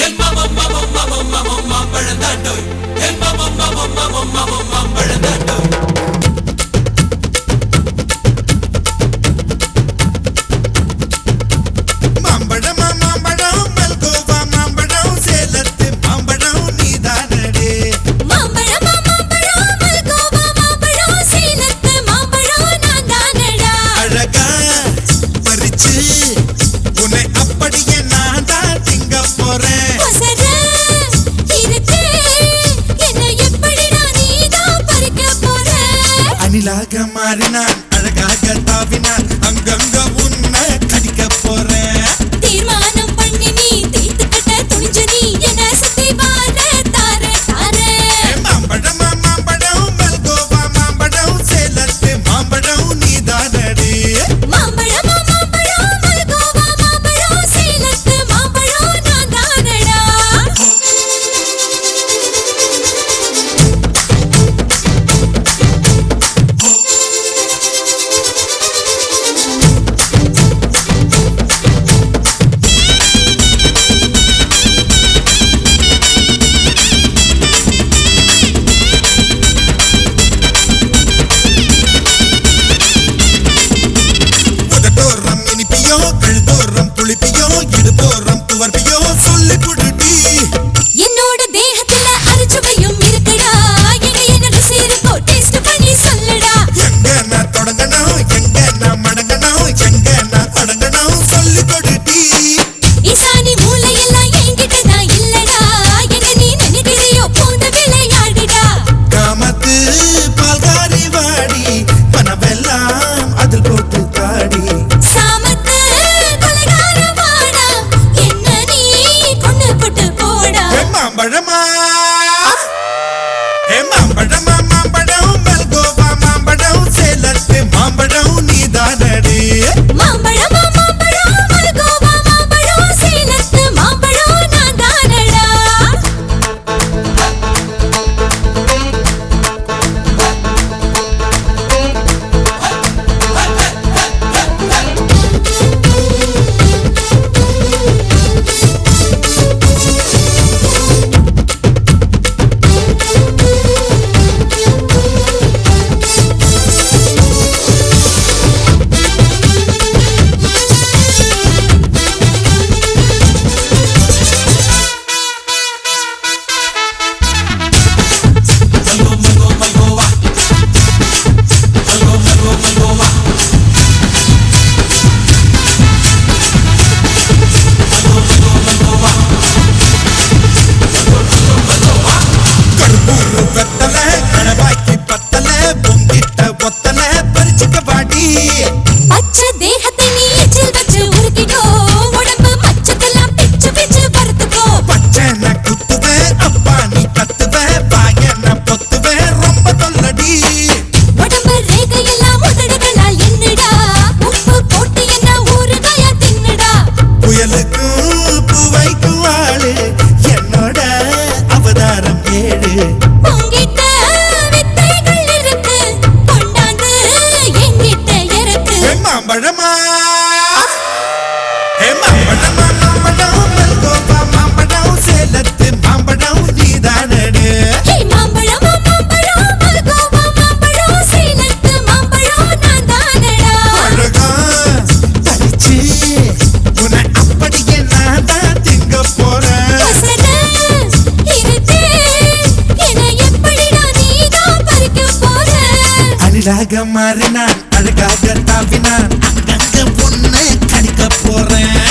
மாம்பழந்தாட்டம் மாம்பழந்தாட்டம் உனக்காக மாறினான் அதுக்காக தாவினான் அந்த கடிக்க போறேன்.